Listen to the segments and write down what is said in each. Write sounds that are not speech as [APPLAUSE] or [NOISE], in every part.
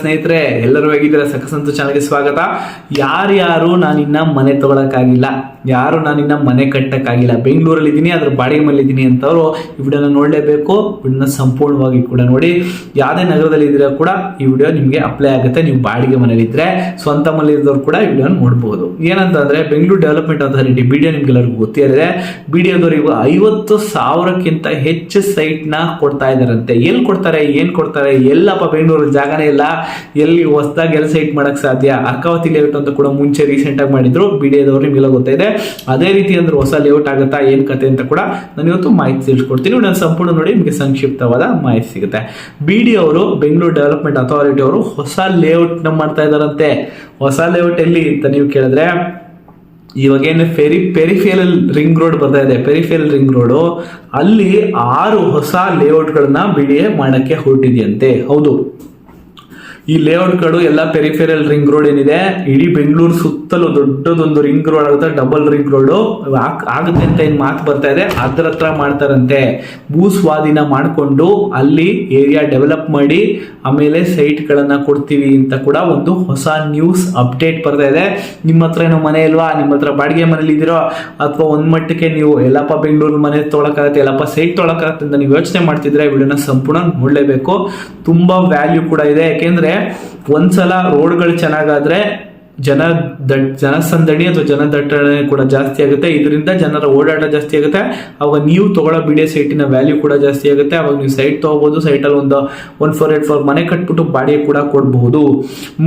ಸ್ನೇಹಿತರೆ, ಎಲ್ಲರೂ ಹೇಗಿದ್ದೀರಾ? ಸಕಸಂತು ಚಾನಲ್ಗೆ ಸ್ವಾಗತ. ಯಾರ್ಯಾರು ನಾನಿನ್ನ ಮನೆ ತಗೊಳಕ್ಕಾಗಿಲ್ಲ, ಯಾರು ನಾನಿನ್ನ ಮನೆ ಕಟ್ಟಕ್ಕಾಗಿಲ್ಲ ಬೆಂಗಳೂರಲ್ಲಿ ಇದ್ದೀನಿ ಅದ್ರ ಬಾಡಿಗೆ ಮನೆಯಲ್ಲಿ ಇದ್ದೀನಿ ಅಂತವ್ರು ಈ ವಿಡಿಯೋನ ನೋಡಲೇಬೇಕು. ವಿಡಿಯೋನ ಸಂಪೂರ್ಣವಾಗಿ ಕೂಡ ನೋಡಿ. ಯಾವುದೇ ನಗರದಲ್ಲಿ ಇದ್ದೀರಾ ಕೂಡ ಈ ವಿಡಿಯೋ ನಿಮಗೆ ಅಪ್ಲೈ ಆಗುತ್ತೆ. ನೀವು ಬಾಡಿಗೆ ಮನೇಲಿ ಇದ್ರೆ ಸ್ವಂತ ಮನೇಲಿ ಇದ್ದವ್ರು ಕೂಡ ಈ ವಿಡಿಯೋನ ನೋಡ್ಬೋದು. ಏನಂತಂದ್ರೆ, Bengaluru development authority B D ನಿಮ್ಗೆಲ್ಲರಿಗೂ ಗೊತ್ತಿದೆ ಬಿ ಡಿ ಇವಾಗ ಐವತ್ತು ಸಾವಿರಕ್ಕಿಂತ ಹೆಚ್ಚು ಸೈಟ್ನ ಕೊಡ್ತಾ ಇದ್ದಾರಂತೆ. ಎಲ್ಲಿ ಕೊಡ್ತಾರೆ, ಏನು ಕೊಡ್ತಾರೆ, ಎಲ್ಲಪ್ಪ ಬೆಂಗಳೂರಲ್ಲಿ ಜಾಗನೇ ಇಲ್ಲ. ಎಲ್ಲಿ ಹೊಸದಾಗಿ ಎಲ್ಲಿ ಸೈಟ್ ಮಾಡಕ್ ಸಾಧ್ಯ? ಅರ್ಕಾವತಿ ಲೇಔಟ್ ಅಂತ ಕೂಡ ಮುಂಚೆ ರೀಸೆಂಟ್ ಆಗಿ ಮಾಡಿದ್ರು. ಬಿ ಡಿ ಎದವ್ರು ನಿಮ್ಗೆಲ್ಲ ಗೊತ್ತಿದೆ. ಅದೇ ರೀತಿ ಅಂದ್ರೆ ಹೊಸ ಲೇಔಟ್ ಆಗುತ್ತಾ, ಏನ್ ಕತೆ ಅಂತ ಕೂಡ ನಾನು ಇವತ್ತು ಮಾಹಿತಿ ತಿಳಿಸ್ಕೊಡ್ತೀನಿ. ನಾನು ಸಂಪೂರ್ಣ ನೋಡಿ, ನಿಮಗೆ ಸಂಕ್ಷಿಪ್ತವಾದ ಮಾಹಿತಿ ಸಿಗುತ್ತೆ. ಬಿ ಡಿ ಅವರು, ಬೆಂಗಳೂರು ಡೆವಲಪ್ಮೆಂಟ್ ಅಥಾರಿಟಿ ಅವರು ಹೊಸ ಲೇಔಟ್ನ ಮಾಡ್ತಾ ಇದಾರಂತೆ ಹೊಸ ಲೇಔಟ್ ಎಲ್ಲಿ ಅಂತ ನೀವು ಕೇಳಿದ್ರೆ, ಇವಾಗ ಏನು ಫೆರಿ ಪೆರಿಫಿಯಲ್ ರಿಂಗ್ ರೋಡ್ ಬರ್ತಾ ಇದೆ. ಪೆರಿಫಿಯಲ್ ರಿಂಗ್ ರೋಡು ಅಲ್ಲಿ ಆರು ಹೊಸ ಲೇಔಟ್ಗಳನ್ನ ಬಿ ಡಿ ಎ ಮಾಡಕ್ಕೆ ಹೊರಟಿದೆಯಂತೆ. ಹೌದು. ಈ ಲೇಔಟ್ ಲೇಔಟ್ಗಳು ಎಲ್ಲ ಪೆರಿಫೆರಲ್ ರಿಂಗ್ ರೋಡ್ ಏನಿದೆ, ಇಡೀ ಬೆಂಗಳೂರು ಸುತ್ತಲೂ ದೊಡ್ಡದೊಂದು ರಿಂಗ್ ರೋಡ್ ಆಗುತ್ತೆ ಡಬಲ್ ರಿಂಗ್ ರೋಡ್ ಆಗುತ್ತೆ ಅಂತ ಏನ್ ಮಾತು ಬರ್ತಾ ಇದೆ, ಅದ್ರ ಹತ್ರ ಮಾಡ್ತಾರಂತೆ. ಭೂ ಸ್ವಾಧೀನ ಮಾಡಿಕೊಂಡು ಅಲ್ಲಿ ಏರಿಯಾ ಡೆವಲಪ್ ಮಾಡಿ, ಆಮೇಲೆ ಸೈಟ್ ಗಳನ್ನ ಕೊಡ್ತೀವಿ ಅಂತ ಕೂಡ ಒಂದು ಹೊಸ ನ್ಯೂಸ್ ಅಪ್ಡೇಟ್ ಬರ್ತಾ ಇದೆ. ನಿಮ್ಮ ಹತ್ರ ಏನೋ ಮನೆ ಇಲ್ವಾ? ನಿಮ್ಮ ಹತ್ರ ಬಾಡಿಗೆ ಮನೇಲಿ ಇದ್ದೀರೋ? ಅಥವಾ ಒಂದ್ ಮಟ್ಟಕ್ಕೆ ನೀವು ಎಲ್ಲಪ್ಪ ಬೆಂಗಳೂರು ಮನೆ ತೊಳಕಾಗತ್ತೆ, ಎಲ್ಲಪ್ಪ ಸೈಟ್ ತೊಳಕಾಗತ್ತೆ ಅಂತ ನೀವು ಯೋಚನೆ ಮಾಡ್ತಿದ್ರೆ ವಿಡಿಯೋನ ಸಂಪೂರ್ಣ ನೋಡಲೇಬೇಕು. ತುಂಬಾ ವ್ಯಾಲ್ಯೂ ಕೂಡ ಇದೆ. ಯಾಕೆಂದ್ರೆ ಒಂದ್ಸಲ ರೋಡ್ಗಳು ಚೆನ್ನಾಗಾದ್ರೆ ಜನ ದಟ್ ಜನಸಂದಣಿ ಅಥವಾ ಜನದಟ್ಟಣೆ ಕೂಡ ಜಾಸ್ತಿ ಆಗುತ್ತೆ. ಇದರಿಂದ ಜನರ ಓಡಾಟ ಜಾಸ್ತಿ ಆಗುತ್ತೆ. ಅವಾಗ ನೀವು ತಗೊಳ್ಳೋ ಬಿಡಿಯೋ ಸೈಟಿನ ವ್ಯಾಲ್ಯೂ ಕೂಡ ಜಾಸ್ತಿ ಆಗುತ್ತೆ. ಅವಾಗ ನೀವು ಸೈಟ್ ತಗೋಬಹುದು ಸೈಟಲ್ಲಿ ಒಂದು ಒನ್ ಫೋರ್ ಏಟ್ ಫೋರ್ ಮನೆ ಕಟ್ಬಿಟ್ಟು ಬಾಡಿಗೆ ಕೂಡ ಕೊಡಬಹುದು.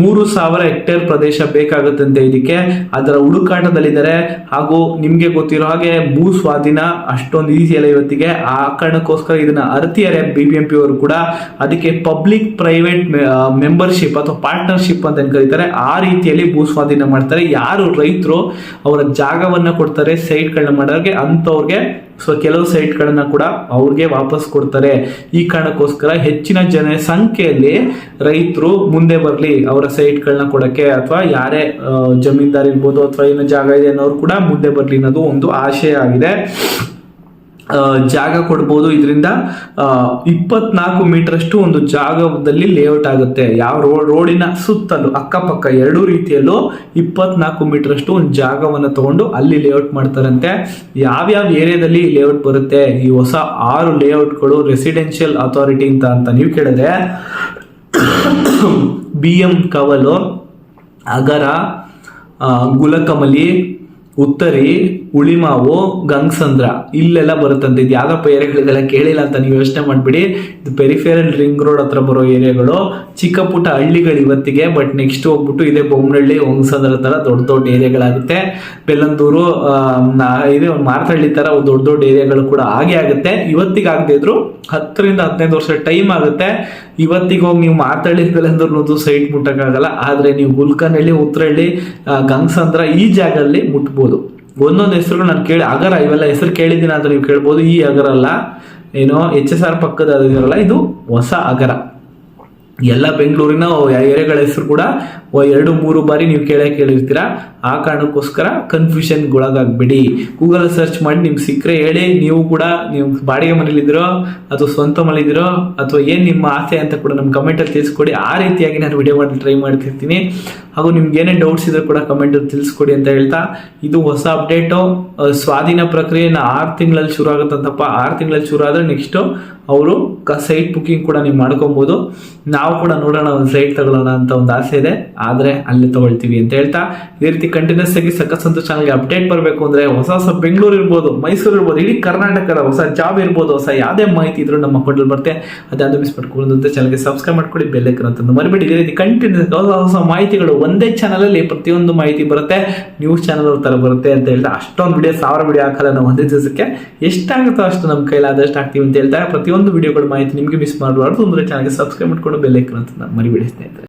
ಮೂರು ಸಾವಿರ ಹೆಕ್ಟೇರ್ ಪ್ರದೇಶ ಬೇಕಾಗುತ್ತಂತೆ ಇದಕ್ಕೆ. ಅದರ ಹುಡುಕಾಟದಲ್ಲಿದ್ದಾರೆ. ಹಾಗೂ ನಿಮಗೆ ಗೊತ್ತಿರೋ ಹಾಗೆ ಭೂ ಸ್ವಾಧೀನ ಅಷ್ಟೊಂದು ಈಸಿ ಅಲ್ಲ ಇವತ್ತಿಗೆ. ಆ ಕಾರಣಕ್ಕೋಸ್ಕರ ಇದನ್ನ ಅರ್ತಿಯಾರೆ ಬಿ ಬಿ ಎಂ ಪಿ ಅವರು ಕೂಡ ಅದಕ್ಕೆ ಪಬ್ಲಿಕ್ ಪ್ರೈವೇಟ್ ಮೆಂಬರ್ಶಿಪ್ ಅಥವಾ ಪಾರ್ಟ್ನರ್ಶಿಪ್ ಅಂತ ಕರೀತಾರೆ, ಆ ರೀತಿಯಲ್ಲಿ ಭೂ ಸ್ವಾಧೀನ ಮಾಡ್ತಾರೆ. ಯಾರು ರೈತರು ಅವರ ಜಾಗವನ್ನ ಕೊಡ್ತಾರೆ, ಸೈಟ್ಗಳನ್ನ ಮಾಡೋರಿಗೆ, ಅಂಥವ್ರಿಗೆ ಸೊ ಕೆಲವು ಸೈಟ್ಗಳನ್ನ ಕೂಡ ಅವ್ರಿಗೆ ವಾಪಸ್ ಕೊಡ್ತಾರೆ. ಈ ಕಾರಣಕ್ಕೋಸ್ಕರ ಹೆಚ್ಚಿನ ಜನ ಸಂಖ್ಯೆಯಲ್ಲಿ ರೈತರು ಮುಂದೆ ಬರಲಿ, ಅವರ ಸೈಟ್ಗಳನ್ನ ಕೊಡಕ್ಕೆ ಅಥವಾ ಯಾರೇ ಜಮೀನ್ದಾರ್ ಇರ್ಬೋದು ಅಥವಾ ಏನು ಜಾಗ ಇದೆ ಅನ್ನೋರು ಕೂಡ ಮುಂದೆ ಬರಲಿ ಅನ್ನೋದು ಒಂದು ಆಶಯ ಆಗಿದೆ. ಜಾಗ ಕೊಡ್ಬೋದು. ಇದರಿಂದ ಇಪ್ಪತ್ನಾಲ್ಕು ಮೀಟರ್ ಅಷ್ಟು ಒಂದು ಜಾಗದಲ್ಲಿ ಲೇಔಟ್ ಆಗುತ್ತೆ. ಯಾವ ರೋಡ್ ರೋಡಿನ ಸುತ್ತಲೂ, ಅಕ್ಕಪಕ್ಕ ಎರಡೂ ರೀತಿಯಲ್ಲೂ ಇಪ್ಪತ್ನಾಲ್ಕು ಮೀಟರ್ ಅಷ್ಟು ಒಂದು ಜಾಗವನ್ನು ತಗೊಂಡು ಅಲ್ಲಿ ಲೇಔಟ್ ಮಾಡ್ತಾರಂತೆ. ಯಾವ್ಯಾವ ಏರಿಯಾದಲ್ಲಿ ಲೇಔಟ್ ಬರುತ್ತೆ? ಈ ಹೊಸ ಆರು ಲೇಔಟ್ಗಳು ರೆಸಿಡೆನ್ಷಿಯಲ್ ಅಥಾರಿಟಿ ಅಂತ ಅಂತ ನೀವು ಕೇಳಿದ್ರೆ, [COUGHS] ಬಿ ಎಂ ಕವಲು, ಅಗರ ಗುಲಕಮಲಿ ಉತ್ತರಿ, ಉಳಿಮಾವು, ಗಂಗಸಂದ್ರ. ಇಲ್ಲೆಲ್ಲ ಬರುತ್ತಂತೆ. ಇದು ಯಾವ್ದಪ್ಪ ಏರಿಯಾಗಳಿಗೆಲ್ಲ ಕೇಳಿಲ್ಲ ಅಂತ ನೀವು ಯೋಚನೆ ಮಾಡ್ಬಿಡಿ. ಇದು ಪೆರಿಫೆರಲ್ ರಿಂಗ್ ರೋಡ್ ಹತ್ರ ಬರೋ ಏರಿಯಾಗಳು. ಚಿಕ್ಕ ಪುಟ್ಟ ಹಳ್ಳಿಗಳು ಇವತ್ತಿಗೆ ಬಟ್ ನೆಕ್ಸ್ಟ್ ಹೋಗ್ಬಿಟ್ಟು ಇದೇ ಬೊಮ್ಮನಹಳ್ಳಿ ಹೊಂಗ್ಸಂದ್ರ ತರ ದೊಡ್ಡ ದೊಡ್ಡ ಏರಿಯಾಗಳಾಗುತ್ತೆ. ಬೆಲ್ಲಂದೂರು ಇದೇ ಒಂದು ಮಾರ್ತಹಳ್ಳಿ ತರ ದೊಡ್ಡ ದೊಡ್ಡ ಏರಿಯಾಗಳು ಕೂಡ ಹಾಗೆ ಆಗುತ್ತೆ. ಇವತ್ತಿಗೆ ಆಗದೆ ಇದ್ರು ಹತ್ತರಿಂದ ಹದಿನೈದು ವರ್ಷ ಟೈಮ್ ಆಗುತ್ತೆ. ಇವತ್ತಿಗೆ ಹೋಗಿ ನೀವು ಮಾತಾಡಿ ಬೆಲ್ಲಂದೂರ್ನದು ಸೈಟ್ ಮುಟ್ಟಕ್ಕಾಗಲ್ಲ. ಆದ್ರೆ ನೀವು ಗುಲ್ಕನಹಳ್ಳಿ ಉತ್ತರಹಳ್ಳಿ ಗಂಗಸಂದ್ರ ಈ ಜಾಗದಲ್ಲಿ ಮುಟ್ಬೋದು. ಒಂದೊಂದು ಹೆಸರುಗಳು ನಾನು ಕೇಳಿ, ಅಗರ, ಇವೆಲ್ಲ ಹೆಸರು ಕೇಳಿದ್ದೀನಿ ಅಂತ ನೀವು ಕೇಳ್ಬೋದು. ಈ ಅಗರ ಅಲ್ಲ, ಏನೋ ಎಚ್ ಎಸ್ ಆರ್ ಪಕ್ಕದ ಇದು ಹೊಸ ಅಗರ. ಎಲ್ಲ ಬೆಂಗಳೂರಿನ ಏರಿಯಾಗಳ ಹೆಸರು ಕೂಡ ಎರಡು ಮೂರು ಬಾರಿ ನೀವು ಕೇಳೇ ಕೇಳಿರ್ತೀರ. ಆ ಕಾರಣಕ್ಕೋಸ್ಕರ ಕನ್ಫ್ಯೂಷನ್ ಒಳಗಾಗ್ಬಿಡಿ ಗೂಗಲ್ ಸರ್ಚ್ ಮಾಡಿ ನಿಮ್ಗೆ ಸಿಕ್ಕರೆ ಹೇಳಿ, ನೀವು ಕೂಡ ನೀವು ಬಾಡಿಗೆ ಮನೇಲಿದ್ದೀರೋ ಅಥವಾ ಸ್ವಂತ ಮನೇಲಿದ್ದೀರೋ ಅಥವಾ ಏನು ನಿಮ್ಮ ಆಸೆ ಅಂತ ಕೂಡ ನಮ್ಮ ಕಮೆಂಟಲ್ಲಿ ತಿಳಿಸ್ಕೊಡಿ. ಆ ರೀತಿಯಾಗಿ ನಾನು ವಿಡಿಯೋ ಮಾಡಲು ಟ್ರೈ ಮಾಡ್ತಿರ್ತೀನಿ. ಹಾಗೂ ನಿಮ್ಗೆ ಏನೇ ಡೌಟ್ಸ್ ಇದ್ರೆ ಕೂಡ ಕಮೆಂಟಲ್ಲಿ ತಿಳಿಸ್ಕೊಡಿ ಅಂತ ಹೇಳ್ತಾ, ಇದು ಹೊಸ ಅಪ್ಡೇಟು ಸ್ವಾಧೀನ ಪ್ರಕ್ರಿಯೆನ ಆರು ತಿಂಗಳಲ್ಲಿ ಶುರು ಆಗುತ್ತಂತಪ್ಪ. ಆರು ತಿಂಗಳಲ್ಲಿ ಶುರು ಆದರೆ ನೆಕ್ಸ್ಟು ಅವರು ಸೈಟ್ ಬುಕ್ಕಿಂಗ್ ಕೂಡ ನೀವು ಮಾಡ್ಕೊಬೋದು. ನಾವು ಕೂಡ ನೋಡೋಣ, ಒಂದು ಸೈಟ್ ತಗೊಳ್ಳೋಣ ಅಂತ ಒಂದು ಆಸೆ ಇದೆ. ಆದರೆ ಅಲ್ಲಿ ತಗೊಳ್ತೀವಿ ಅಂತ ಹೇಳ್ತಾ, ಇದೇ ರೀತಿ ಕಂಟಿನ್ಯೂಸ್ ಆಗಿ ಸಖತ್ ಸಂತೋಷ ಚಾನಲ್ಗೆ ಅಪ್ಡೇಟ್ ಬರಬೇಕು ಅಂದ್ರೆ ಹೊಸ ಹೊಸ ಬೆಂಗಳೂರು ಇರ್ಬೋದು, ಮೈಸೂರು ಇರ್ಬೋದು, ಇಡೀ ಕರ್ನಾಟಕದ ಹೊಸ ಜಾಬ್ ಇರ್ಬೋದು, ಹೊಸ ಯಾವುದೇ ಮಾಹಿತಿ ಇದ್ರೂ ನಮ್ಮ ಹೋಟೆಲ್ ಬರುತ್ತೆ. ಅದಾದ ಮಿಸ್ ಮಾಡ್ಕೊಳ್ಳೋದಂತೆ ಚಾನಲ್ಗೆ ಸಬ್ಸ್ಕ್ರೈಬ್ ಮಾಡ್ಕೊಳ್ಳಿ ಬೆಲ್ಲೈಕನ್ ಅಂತ ಮರಿಬೇಡಿ. ಇದೇ ರೀತಿ ಕಂಟಿನ್ಯೂಸ್ ಹೊಸ ಹೊಸ ಮಾಹಿತಿಗಳು ಒಂದೇ ಚಾನಲಲ್ಲಿ ಪ್ರತಿಯೊಂದು ಮಾಹಿತಿ ಬರುತ್ತೆ ನ್ಯೂಸ್ ಚಾನಲ್ ತರ ಬರುತ್ತೆ ಅಂತ ಹೇಳ್ತಾ, ಅಷ್ಟೊಂದು ವಿಡಿಯೋ ಸಾವಿರ ವಿಡಿಯೋ ಹಾಕಲ್ಲ ನಾವು ಒಂದೇ ದಿವಸಕ್ಕೆ. ಎಷ್ಟಾಗುತ್ತೋ ಅಷ್ಟು ನಮ್ಮ ಕೈಲಾದಷ್ಟು ಆಗ್ತೀವಿ ಅಂತ ಹೇಳ್ತಾ, ಪ್ರತಿಯೊಂದು ವಿಡಿಯೋಗಳ ಮಾಹಿತಿ ನಿಮಗೆ ಮಿಸ್ ಮಾಡಬಾರ್ದು. ಅಂದ್ರೆ ಚಾನಲ್ಗೆ ಸಬ್ಸ್ಕ್ರೈಬ್ ಮಾಡ್ಕೊಂಡು ಬೆಲ್ಲೈಕನ್ ಅಂತ ಮರಿಬೇಡಿ ಸ್ನೇಹಿತರೆ